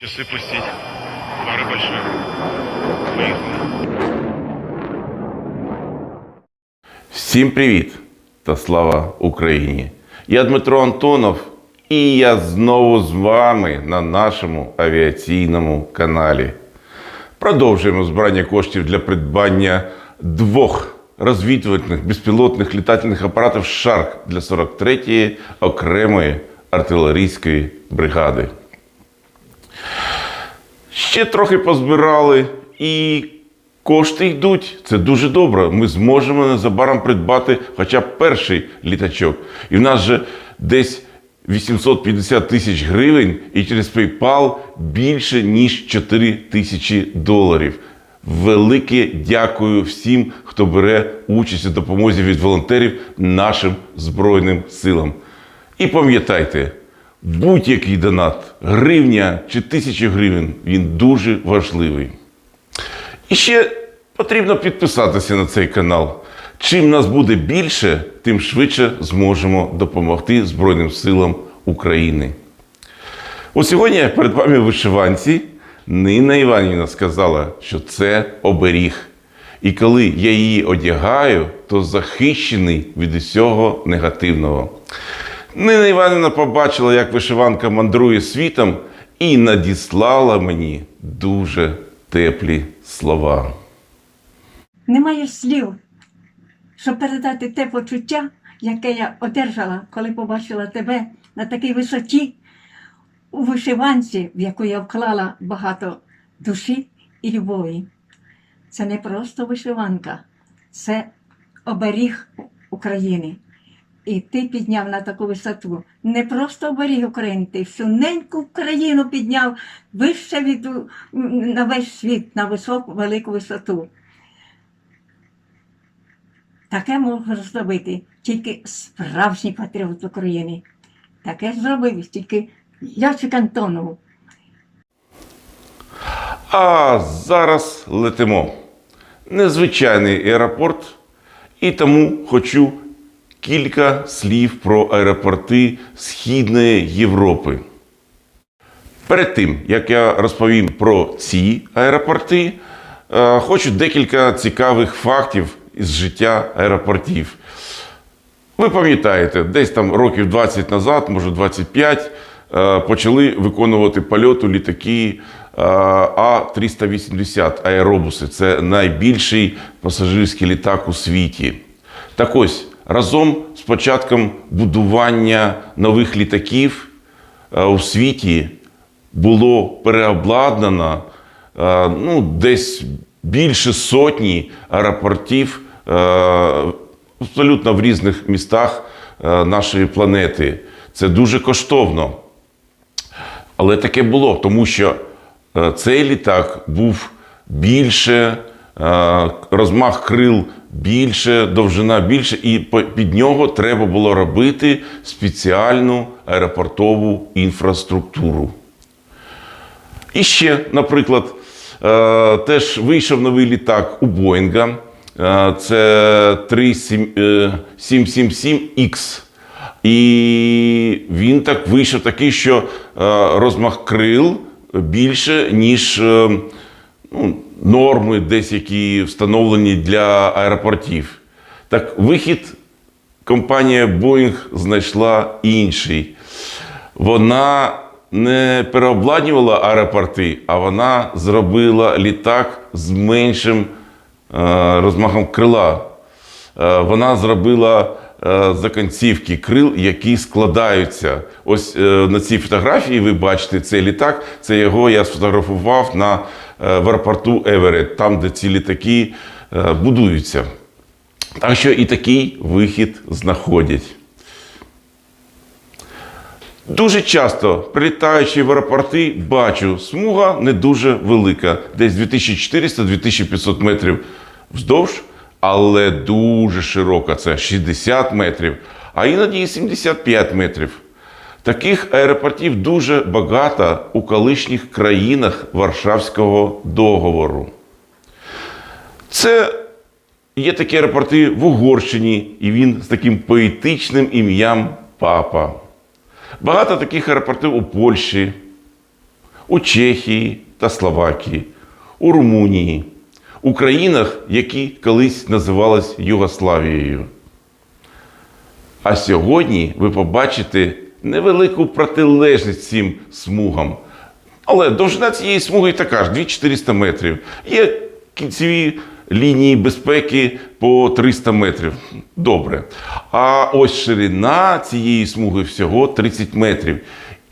Часы пустить. Пара большая. Поехали. Всім привіт та слава Україні! Я Дмитро Антонов, і я знову з вами на нашому авіаційному каналі. Продовжуємо збирання коштів для придбання двох розвідувальних безпілотних літательних апаратів Шарк для 43-ї окремої артилерійської бригади. Ще трохи позбирали і кошти йдуть. Це дуже добре. Ми зможемо незабаром придбати хоча б перший літачок. І в нас же десь 850 тисяч гривень і через PayPal більше ніж 4 тисячі доларів. Велике дякую всім, хто бере участь у допомозі від волонтерів нашим Збройним силам. І пам'ятайте, будь-який донат, гривня чи тисяча гривень, він дуже важливий. І ще потрібно підписатися на цей канал. Чим нас буде більше, тим швидше зможемо допомогти Збройним силам України. Ось сьогодні перед вами вишиванці Нина Іванівна сказала, що це оберіг. І коли я її одягаю, то захищений від усього негативного. Нина Іванівна побачила, як вишиванка мандрує світом, і надіслала мені дуже теплі слова. Немає слів, щоб передати те почуття, яке я одержала, коли побачила тебе на такій висоті у вишиванці, в яку я вклала багато душі і любові. Це не просто вишиванка, це оберіг України. І ти підняв на таку висоту. Не просто оберіг України, ти всю неньку Україну підняв вище від на весь світ, на високу велику висоту. Таке може зробити тільки справжній патріот України. Таке зробив тільки Яцик Антонов. А зараз летимо. Незвичайний аеропорт, і тому хочу кілька слів про аеропорти Східної Європи. Перед тим, як я розповім про ці аеропорти, е, хочу декілька цікавих фактів із життя аеропортів. Ви пам'ятаєте, десь там років 20 назад, може 25, е, почали виконувати польоту літаки е, А-380 аеробуси. Це найбільший пасажирський літак у світі. Так ось, разом з початком будування нових літаків е, у світі було переобладнано е, ну, десь більше сотні аеропортів е, абсолютно в різних містах нашої планети. Це дуже коштовно. Але таке було, тому що цей літак був більше, розмах крил більше, довжина більше, і під нього треба було робити спеціальну аеропортову інфраструктуру. І ще, наприклад, е, теж вийшов новий літак у Боїнга. Е, Це 777X. І він так вийшов такий, що е, розмах крил більше, ніж е, ну, норми, десь які встановлені для аеропортів. Так, вихід компанія Boeing знайшла інший. Вона не переобладнювала аеропорти, а вона зробила літак з меншим е, розмахом крила. Е, вона зробила е, закінцівки крил, які складаються. Ось на цій фотографії ви бачите цей літак. Це його я сфотографував на, в аеропорту Еверет, там, де ці літаки е, будуються. Так що і такий вихід знаходять. Дуже часто, прилітаючи в аеропорти, бачу, смуга не дуже велика, десь 2400-2500 метрів вздовж, але дуже широка, це 60 метрів, а іноді і 75 метрів. Таких аеропортів дуже багато у колишніх країнах Варшавського договору. Це є такі аеропорти в Угорщині, і він з таким поетичним ім'ям Папа. Багато таких аеропортів у Польщі, у Чехії та Словакії, у Румунії, у країнах, які колись називались Югославією. А сьогодні ви побачите невелику протилежність цим смугам. Але довжина цієї смуги така ж 2400 метрів. Є кінцеві лінії безпеки по 300 метрів. Добре. А ось ширина цієї смуги всього 30 метрів.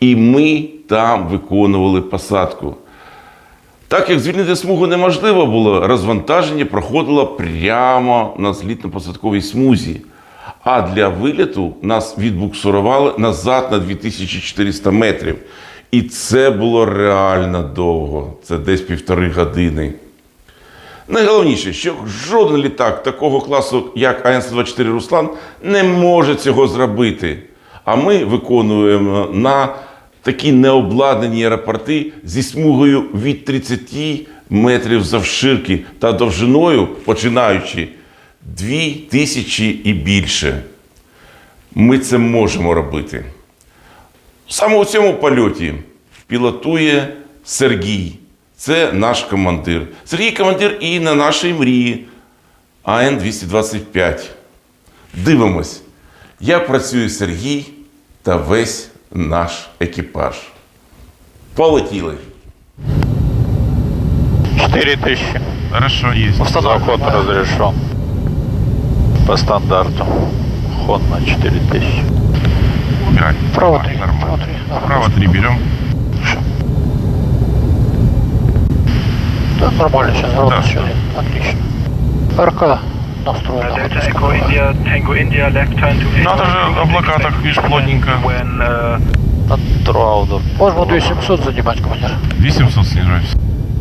І ми там виконували посадку. Так як звільнити смугу неможливо було, розвантаження проходило прямо на злітно-посадковій смузі. А для виліту нас відбуксурували назад на 2400 метрів. І це було реально довго. Це десь півтори години. Найголовніше, що жоден літак такого класу, як АНС-24 Руслан, не може цього зробити. А ми виконуємо на такі необладнані аеропорти зі смугою від 30 метрів завширки та довжиною, починаючи 2 тисячі і більше. Ми це можемо робити. Саме у цьому польоті пілотує Сергій. Це наш командир. Сергій командир і на нашій мрії АН-225. Дивимось, як працює Сергій та весь наш екіпаж. Полетіли. 4000. Хорошо, есть. Заход разрешен. По стандарту. Ход на 4000. Убирай. Право А, три. Нормально. Право три. Да, Право три берем. Да, нормально сейчас. ровно Да. всё. Отлично. РК настроена. Надо же облака так, видишь, плотненько. Uh, На Труаудов. Можем 2700 занимать, командир. 800 снижаемся.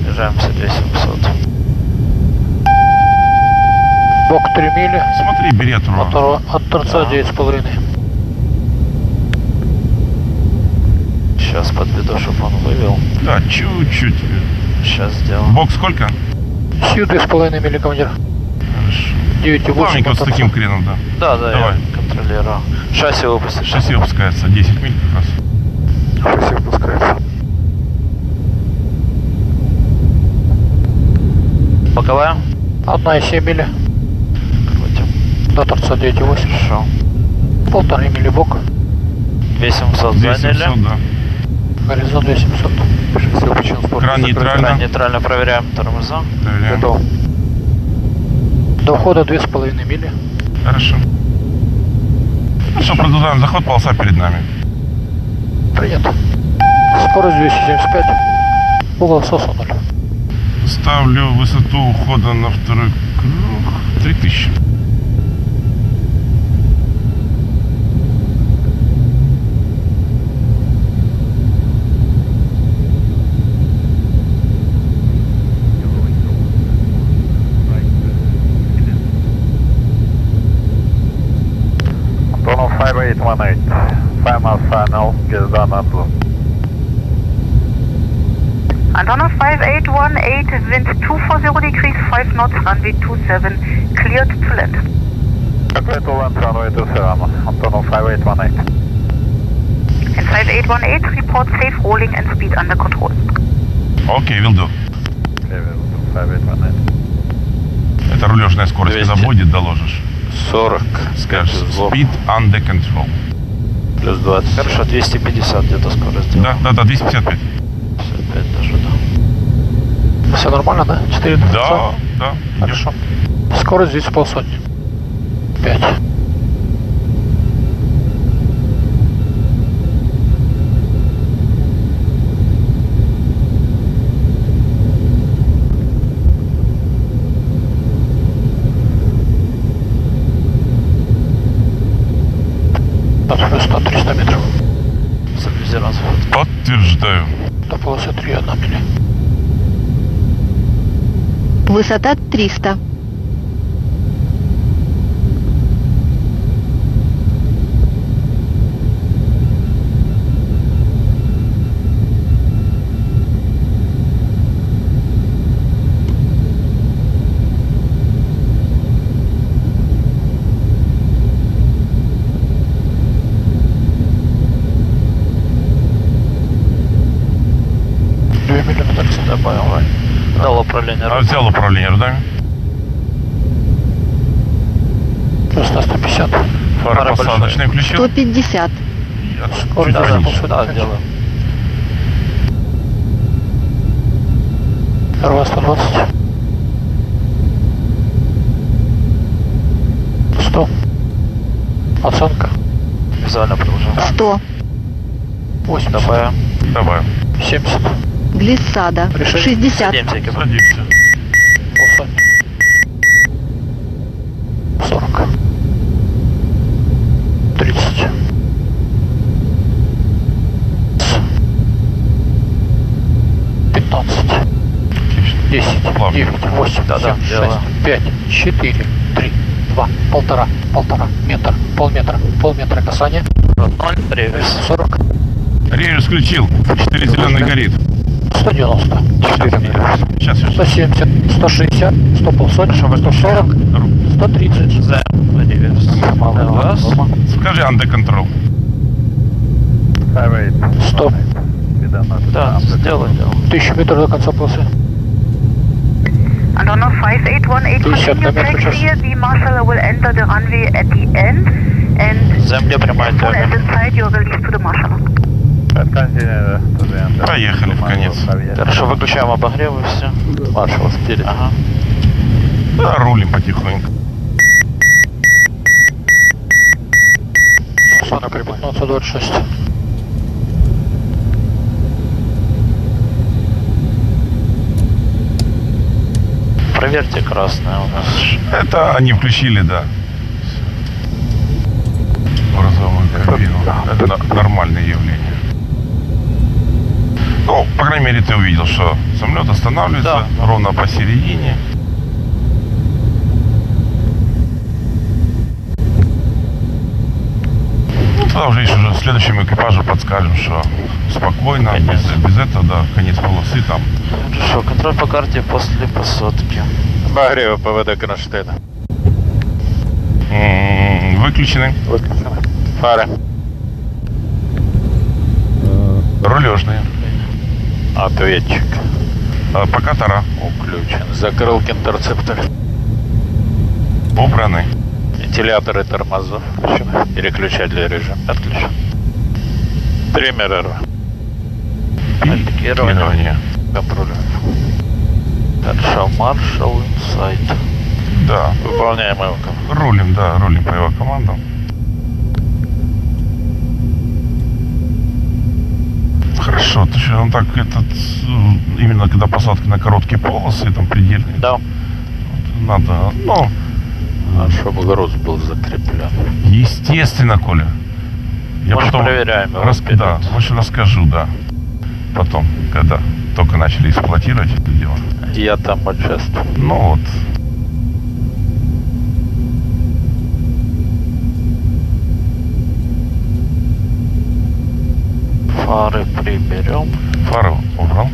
Снижаемся 2700. Бок 3 мили. Смотри, бери от От, торца- торца 9,5. Сейчас подведу, чтобы он вывел. Да, чуть-чуть. Сейчас сделаем. Бок сколько? Сью 2,5 мили, командир. Хорошо. 9,8. Плавненько с таким креном, да. Да, да, Давай. я контролирую. Шасси выпустишь. Шасси опускается 10 миль как раз. Шасси выпускается. Боковая? Одна 7 мили. До торца 9,8. Хорошо. Полторы мили бок. 2700 2700, да. Горизонт 2700. Шасси выпущен. Кран нейтрально. Кран нейтрально проверяем тормоза. Проверяем. Готов. До входа 2,5 мили. Хорошо. Ну что, продолжаем заход, полоса перед нами. Принято. Скорость 275. Угол соса 0. Ставлю высоту ухода на второй круг 3000. Антонов 5818. Final, final, get done. Antonov 5818, wind 240 degrees, 5 knots, runway 27, cleared to land. Clear to land runway 27, Antonov 5818. And 5818, report safe rolling and speed under control. Окей, will do. Clear to 5818. Это рулежная скорость. 200. Когда будет, доложишь. 40. Скажешь, speed under control. Плюс 20. Хорошо, 250 где-то скорость Да, да, да, 255. 255 даже, да. Все нормально, да? 4 Да, да. Хорошо. Хорошо. Скорость здесь полсотни. 5. высота 300. А, взял управление. Плюс на 150. Фары Фары посадочные включил. 150. Я Скоро чуть да, пониже. да, Да, да, делаю. РВ 120. 100. Оценка. Визуально продолжаем. 100. 80. Добавим. Давай. 70. Глиссада. Решение. 60. Садимся, экипаж. Садимся. 10, 9, 8, да, 7, 6, 5, 4, 3, 2, полтора, полтора, метр, полметра, полметра касания. 0, 40. Ревер включил. 4 зеленый горит. 190. 4. Сейчас, 170, 160, 100 полсотни, 140, 130. За. Скажи under control. 100. Да, сделай. Тысячу метров до конца полосы. 50 на метр час. Земля прямая. Проехали в конец. Хорошо, выключаем обогрев и все. Маршал спереди. Ага. Да, рулим потихоньку. Машина прямая. 126. Проверьте красное у нас. Это они включили, да. Грузовую кабину. Это на- нормальное явление. Ну, по крайней мере, ты увидел, что самолет останавливается ровно посередине. Тогда уже, если уже следующему экипажу подскажем, что спокойно, без, без этого, да, конец полосы там. Хорошо, контроль по карте после посадки. Обогрева ПВД Кронштейна. М, Выключены. Выключено. Фары. Рулежные. Ответчик. А, Пока тара. Включен. Закрыл интерцептор. Убраны. Вентиляторы тормозов. включены. Переключатель режим. Отключен. Триммер РВ. Пикирование. Контролем. Хорошо, маршал инсайд. Да. Выполняем его команду. Рулим, да, рулим по его командам. Хорошо, то что он так этот, именно когда посадки на короткие полосы, там предельные, Да. надо, ну, А чтобы груз был закреплен. естественно, Коля. Я Может, потом проверяем его рас- вперед. да, больше расскажу, да. Потом, когда только начали эксплуатировать это дело. Я там участвую. Ну вот. Фары приберем. Фару убрал.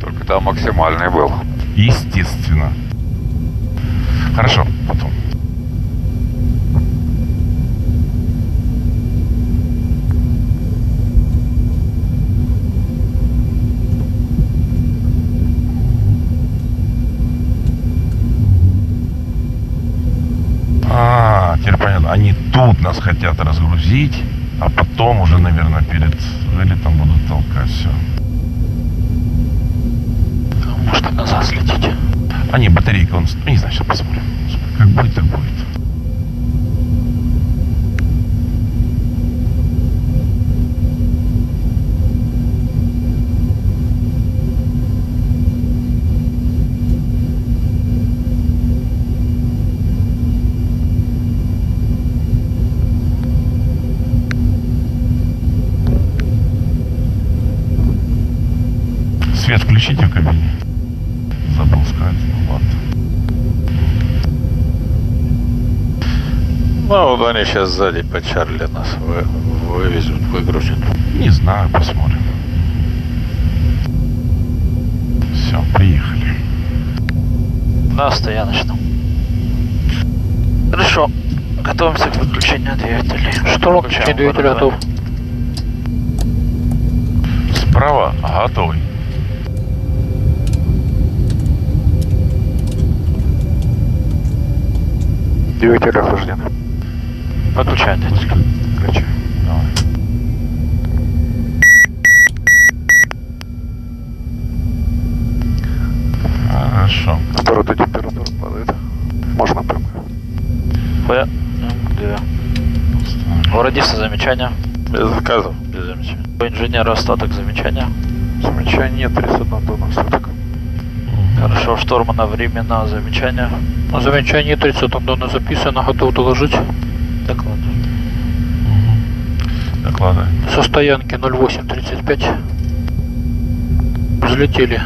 Только там максимальный был. Естественно. Хорошо, потом. А, теперь понятно. Они тут нас хотят разгрузить, а потом уже, наверное, перед вылетом будут толкать. А не, батарейка, он... ну, Не знаю, сейчас посмотрим. Как будет, так будет. Свет включите в кабине. Забыл сказать. Ну ладно. Ну, вот они сейчас сзади по Чарли нас вы- вывезут, выгрузят. Не знаю, посмотрим. Все, приехали. На стояночном. Хорошо. Готовимся к выключению двигателей. Шторм Включаем двигатель готов. Право, готовий. Двигатель охлажден. Выключайте. Выключай. Давай. Хорошо. Обороты температура падает. Можно прям. П. МГ. У радиста замечания. Без заказов. Без замечаний. У инженера остаток замечания. Замечаний нет, 31 тонна суток. Хорошо, у штурмана времена замечания. Замечание 30 тонны записано, готов доложить. Доклад. Докладывай. Со стоянки 0835. Взлетели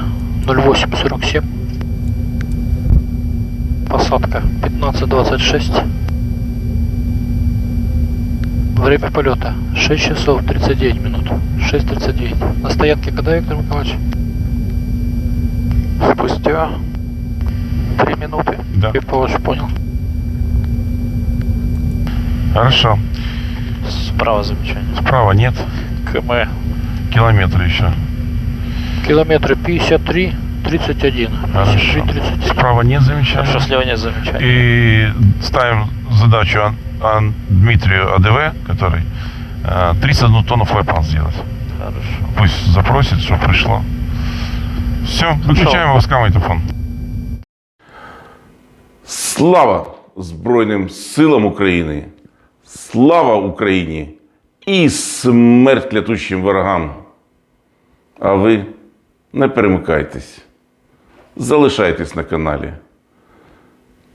0847. Посадка 1526. Время полета 6 часов 39 минут. 6.39. На стоянке когда, Виктор Николаевич? Спустя 3 минуты. Да. Я Павлович понял. Хорошо. Справа замечание. Справа нет. КМ. Километр еще. Километры 53, 31. Хорошо. 53, 31. Справа нет замечаний. Хорошо, слева нет замечаний. И ставим задачу Ан- Ан- Дмитрию АДВ, который э, 31 тонну флайпан сделать. Хорошо. Пусть запросит, что пришло. Все, выключаем воскоматофон. Слава Збройним силам України! Слава Україні! І смерть лятущим ворогам! А ви не перемикайтесь. Залишайтесь на каналі,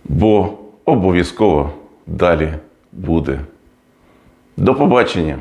бо обов'язково далі буде. До побачення!